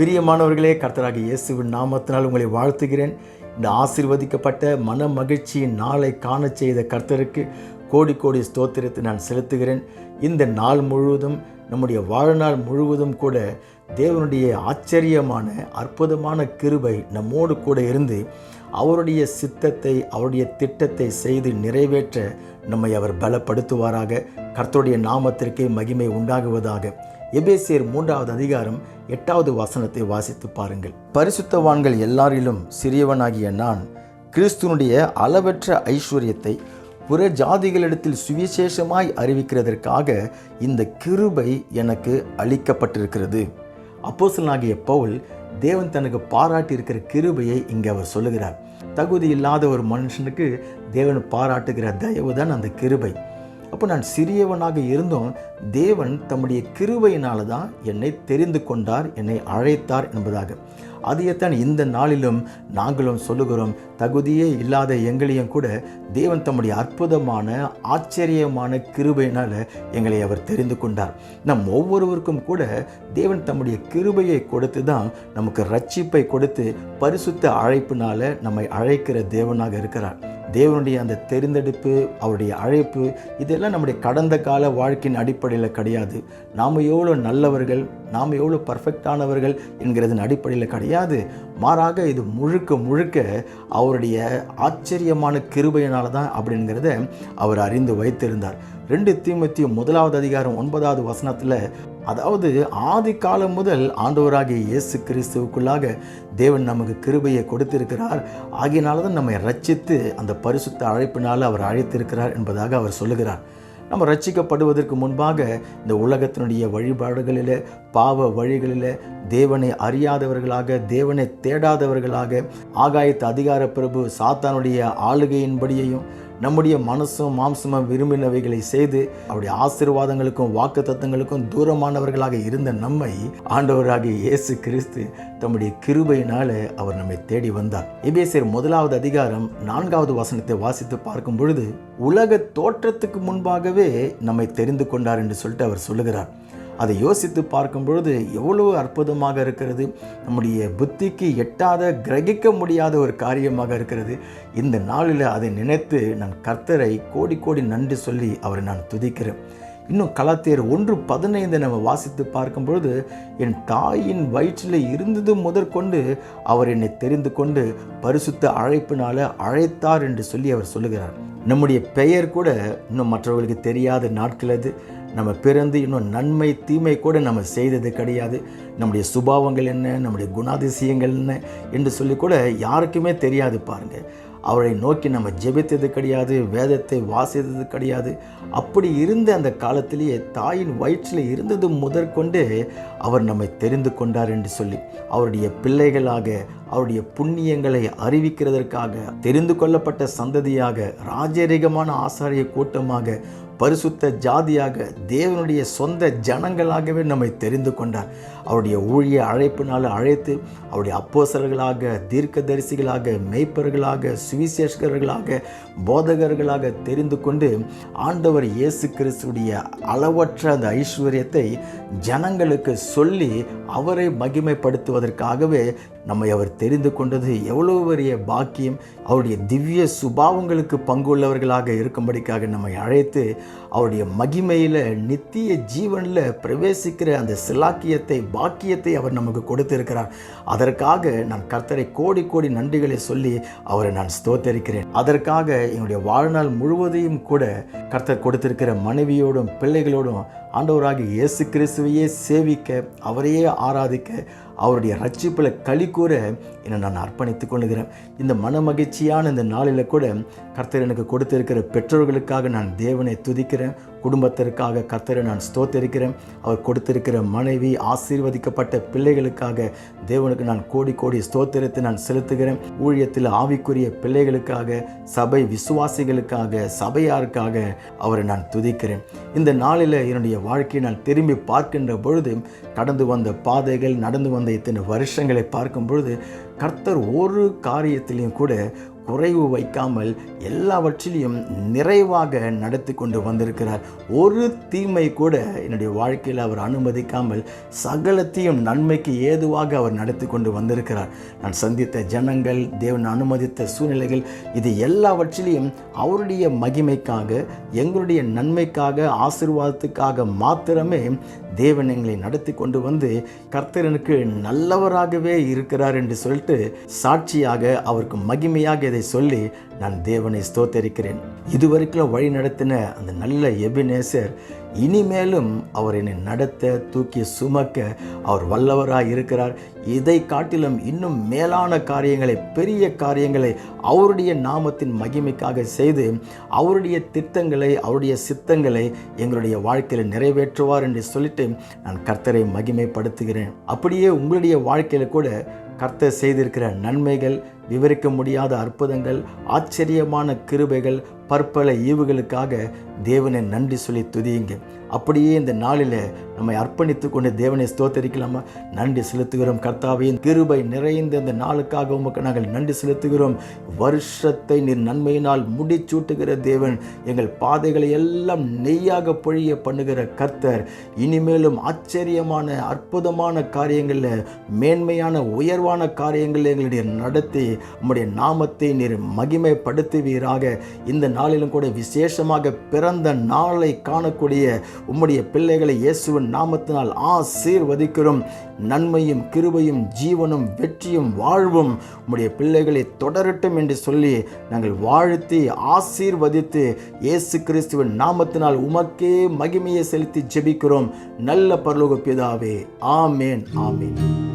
பிரியமானவர்களே கர்த்தராக இயேசுவின் நாமத்தினால் உங்களை வாழ்த்துகிறேன். இந்த ஆசிர்வதிக்கப்பட்ட மன மகிழ்ச்சியின் நாளை காணச் செய்த கர்த்தருக்கு கோடி கோடி ஸ்தோத்திரத்தை நான் செலுத்துகிறேன். இந்த நாள் முழுவதும் நம்முடைய வாழ்நாள் முழுவதும் கூட தேவனுடைய ஆச்சரியமான அற்புதமான கிருபை நம்மோடு கூட இருந்து அவருடைய சித்தத்தை அவருடைய திட்டத்தை செய்து நிறைவேற்ற நம்மை அவர் பலப்படுத்துவாராக. கர்த்தருடைய நாமத்திற்கே மகிமை உண்டாகுவதாக. எபேசியர் மூன்றாவது அதிகாரம் எட்டாவது வசனத்தை வாசித்து பாருங்கள். பரிசுத்தவான்கள் எல்லாரிலும் சிறியவனாகிய நான் கிறிஸ்துனுடைய அளவற்ற ஐஸ்வர்யத்தை புற ஜாதிகளிடத்தில் சுவிசேஷமாய் அறிவிக்கிறதற்காக இந்த கிருபை எனக்கு அளிக்கப்பட்டிருக்கிறது. அப்போசனாகிய பவுல் தேவன் தனக்கு பாராட்டி இருக்கிற கிருபையை இங்கே அவர் சொல்லுகிறார். தகுதி இல்லாத ஒரு மனுஷனுக்கு தேவன் பாராட்டுகிற தயவு தான் அந்த கிருபை. அப்போ நான் சிறியவனாக இருந்தும் தேவன் தம்முடைய கிருவையினால் தான் என்னை தெரிந்து கொண்டார் என்னை அழைத்தார் என்பதாக. அதையத்தான் இந்த நாளிலும் நாங்களும் சொல்லுகிறோம் தகுதியே இல்லாத எங்களையும் கூட தேவன் தம்முடைய அற்புதமான ஆச்சரியமான கிருபையினால் எங்களை அவர் தெரிந்து கொண்டார். நம் ஒவ்வொருவருக்கும் கூட தேவன் தம்முடைய கிருபையை கொடுத்து தான் நமக்கு ரட்சிப்பை கொடுத்து பரிசுத்த அழைப்பினால் நம்மை அழைக்கிற தேவனாக இருக்கிறார். தேவனுடைய அந்த தெரிந்தெடுப்பு அவருடைய அழைப்பு இதெல்லாம் நம்முடைய கடந்த கால வாழ்க்கையின் அடிப்படையில் கிடையாது. நாம் எவ்வளோ நல்லவர்கள் நாம் எவ்வளோ பர்ஃபெக்டானவர்கள் என்கிறதன் அடிப்படையில் கிடையாது. மாறாக இது முழுக்க முழுக்க அவருடைய ஆச்சரியமான கிருபையினால தான் அப்படிங்கிறத அவர் அறிந்து வைத்திருந்தார். ரெண்டு தீமத்திய முதலாவது அதிகாரம் ஒன்பதாவது வசனத்தில் அதாவது ஆதி காலம் முதல் ஆண்டவராகிய இயேசு கிறிஸ்துவுக்குள்ளாக தேவன் நமக்கு கிருபையை கொடுத்திருக்கிறார். ஆகியனால தான் நம்மை ரச்சித்து அந்த பரிசுத்த அழைப்பினால் அவர் அழைத்திருக்கிறார் என்பதாக அவர் சொல்லுகிறார். நம்ம ரட்சிக்கப்படுவதற்கு முன்பாக இந்த உலகத்தினுடைய வழிபாடுகளில் பாவ வழிகளில் தேவனை அறியாதவர்களாக தேவனை தேடாதவர்களாக ஆகாயத்து அதிகார பிரபு சாத்தானுடைய ஆளுகையின்படியையும் நம்முடைய மனசும் மாம்சமும் விரும்பினவைகளை செய்து அவருடைய ஆசீர்வாதங்களுக்கும் வாக்கு தத்துவங்களுக்கும் தூரமானவர்களாக இருந்த நம்மை ஆண்டவராகிய இயேசு கிறிஸ்து தம்முடைய கிருபையினால அவர் நம்மை தேடி வந்தார். எபேசியர் முதலாவது அதிகாரம் நான்காவது வசனத்தை வாசித்து பார்க்கும் பொழுது உலக தோற்றத்துக்கு முன்பாகவே நம்மை தெரிந்து கொண்டார் என்று சொல்லிட்டு அவர் சொல்லுகிறார். அதை யோசித்து பார்க்கும் பொழுது எவ்வளவு அற்புதமாக இருக்கிறது. நம்முடைய புத்திக்கு எட்டாத கிரகிக்க முடியாத ஒரு காரியமாக இருக்கிறது. இந்த நாளில் அதை நினைத்து நான் கர்த்தரை கோடி கோடி நன்றி சொல்லி அவரை நான் துதிக்கிறேன். இன்னும் கலாத்தியர் ஒன்று பதினைந்து நம்ம வாசித்து பார்க்கும் பொழுது என் தாயின் வயிற்றில் இருந்தது முதற்கொண்டு அவர் என்னை தெரிந்து கொண்டு பரிசுத்த அழைப்பினால அழைத்தார் என்று சொல்லி அவர் சொல்லுகிறார். நம்முடைய பெயர் கூட இன்னும் மற்றவர்களுக்கு தெரியாத நாட்கள் அது. நம்ம பிறந்து இன்னும் நன்மை தீமை கூட நம்ம செய்தது கிடையாது. நம்முடைய சுபாவங்கள் என்ன நம்முடைய குணாதிசயங்கள் என்ன என்று சொல்லி கூட யாருக்குமே தெரியாது பாருங்கள் அவரை நோக்கி நம்ம ஜெபித்தது கிடையாது வேதத்தை வாசித்தது கிடையாது. அப்படி இருந்த அந்த காலத்திலேயே தாயின் வயிற்றில் இருந்தது முதற்கொண்டு அவர் நம்மை தெரிந்து கொண்டார் என்று சொல்லி அவருடைய பிள்ளைகளாக அவருடைய புண்ணியங்களை அறிவிக்கிறதற்காக தெரிந்து கொள்ளப்பட்ட சந்ததியாக ராஜரீகமான ஆசாரிய கூட்டமாக பரிசுத்த ஜாதியாக தேவனுடைய சொந்த ஜனங்களாகவே நம்மை தெரிந்து கொண்டார். அவருடைய ஊழிய அழைப்பினால் அழைத்து அவருடைய அப்போசர்களாக தீர்க்கதரிசிகளாக மெய்ப்பர்களாக சுவிசேஷகர்களாக போதகர்களாக தெரிந்து கொண்டு ஆண்டவர் இயேசு கிறிஸ்துடைய அளவற்ற அந்த ஐஸ்வர்யத்தை ஜனங்களுக்கு சொல்லி அவரை மகிமைப்படுத்துவதற்காகவே நம்மை அவர் தெரிந்து கொண்டது எவ்வளவு பெரிய பாக்கியம். அவருடைய திவ்ய சுபாவங்களுக்கு பங்குள்ளவர்களாக இருக்கும்படிக்காக நம்மை அழைத்து அவருடைய மகிமையில் நித்திய ஜீவனில் பிரவேசிக்கிற அந்த சிலாக்கியத்தை பாக்கியத்தை அவர் நமக்கு கொடுத்திருக்கிறார். அதற்காக நான் கர்த்தரை கோடி கோடி நன்றிகளை சொல்லி அவரை நான் ஸ்தோத்தரிக்கிறேன். அதற்காக என்னுடைய வாழ்நாள் முழுவதையும் கூட கர்த்தர் கொடுத்திருக்கிற மனைவியோடும் பிள்ளைகளோடும் ஆண்டவராக இயேசு கிறிஸ்துவையே சேவிக்க அவரையே ஆராதிக்க அவருடைய ரட்சிப்பில் களி கூற என்னை நான் அர்ப்பணித்துக் கொள்கிறேன் இந்த மனமகிழ்ச்சியான இந்த நாளில் கூட கர்த்தர் எனக்கு கொடுத்திருக்கிற பெற்றோர்களுக்காக நான் தேவனை துதிக்கிறேன். குடும்பத்திற்காக கர்த்தரை நான் ஸ்தோத்தரிக்கிறேன். அவர் கொடுத்திருக்கிற மனைவி ஆசீர்வதிக்கப்பட்ட பிள்ளைகளுக்காக தேவனுக்கு நான் கோடி கோடி ஸ்தோத்திரத்தை நான் செலுத்துகிறேன். ஊழியத்தில் ஆவிக்குரிய பிள்ளைகளுக்காக சபை விசுவாசிகளுக்காக சபையாருக்காக அவரை நான் துதிக்கிறேன். இந்த நாளில் என்னுடைய வாழ்க்கையை நான் திரும்பி பார்க்கின்ற பொழுது கடந்து வந்த பாதைகள் நடந்து வந்த இத்தனை வருஷங்களை பார்க்கும் பொழுது கர்த்தர் ஒரு காரியத்திலையும் கூட குறைவு வைக்காமல் எல்லாவற்றிலையும் நிறைவாக நடத்தி கொண்டு வந்திருக்கிறார். ஒரு தீமை கூட என்னுடைய வாழ்க்கையில் அவர் அனுமதிக்காமல் சகலத்தையும் நன்மைக்கு ஏதுவாக அவர் நடத்தி கொண்டு வந்திருக்கிறார். நான் சந்தித்த ஜனங்கள் தேவன் அனுமதித்த சூழ்நிலைகள் இது எல்லாவற்றிலையும் அவருடைய மகிமைக்காக எங்களுடைய நன்மைக்காக ஆசீர்வாதத்துக்காக மாத்திரமே தேவன் எங்களை நடத்தி கொண்டு வந்து கர்த்தரனுக்கு நல்லவராகவே இருக்கிறார் என்று சொல்லிட்டு சாட்சியாக அவருக்கு மகிமையாக இதை சொல்லி நான் தேவனை ஸ்தோத்தரிக்கிறேன். இதுவரைக்கும் வழி நடத்தின அந்த நல்ல எபினேசர் இனிமேலும் அவர் என்னை நடத்த தூக்கி சுமக்க அவர் வல்லவராக இருக்கிறார். இதை காட்டிலும் இன்னும் மேலான காரியங்களை பெரிய காரியங்களை அவருடைய நாமத்தின் மகிமைக்காக செய்து அவருடைய திட்டங்களை அவருடைய சித்தங்களை எங்களுடைய வாழ்க்கையில் நிறைவேற்றுவார் என்று சொல்லிட்டு நான் கர்த்தரை மகிமைப்படுத்துகிறேன். அப்படியே உங்களுடைய வாழ்க்கையில் கூட கர்த்தர் செய்திருக்கிற நன்மைகள் விவரிக்க முடியாத அற்புதங்கள் ஆச்சரியமான கிருபைகள் பற்பல ஈவுகளுக்காக தேவனை நன்றி சொல்லி துதியுங்க அப்படியே இந்த நாளில் நம்மை அர்ப்பணித்து கொண்டு தேவனை ஸ்தோத்தரிக்கலாமா? நன்றி செலுத்துகிறோம் கர்த்தாவையும் கிருபை நிறைந்த இந்த நாளுக்காக உமக்கு நாங்கள் நன்றி செலுத்துகிறோம். வருஷத்தை நீர் நன்மையினால் முடிச்சூட்டுகிற தேவன் எங்கள் பாதைகளை எல்லாம் நெய்யாக பொழிய பண்ணுகிற கர்த்தர். இனிமேலும் ஆச்சரியமான அற்புதமான காரியங்களில் மேன்மையான உயர்வான காரியங்களில் எங்களுடைய நடத்தி உம்முடைய நாமத்தை நீர் மகிமைப்படுத்துவீராக. இந்த நாளிலும் கூட விசேஷமாக பிறந்த நாளை காணக்கூடிய உம்முடைய பிள்ளைகளை இயேசுவின் நாமத்தினால் ஆசீர்வதிக்கிறோம். நன்மையும் கிருபையும் ஜீவனும் வெற்றியும் வாழ்வும் உம்முடைய பிள்ளைகளை தொடரட்டும் என்று சொல்லி நாங்கள் வாழ்த்தி ஆசீர்வதித்து இயேசு கிறிஸ்துவின் நாமத்தினால் உமக்கே மகிமையை செலுத்தி ஜெபிக்கிறோம். நல்ல பரலோக பிதாவே ஆமேன் ஆமேன்.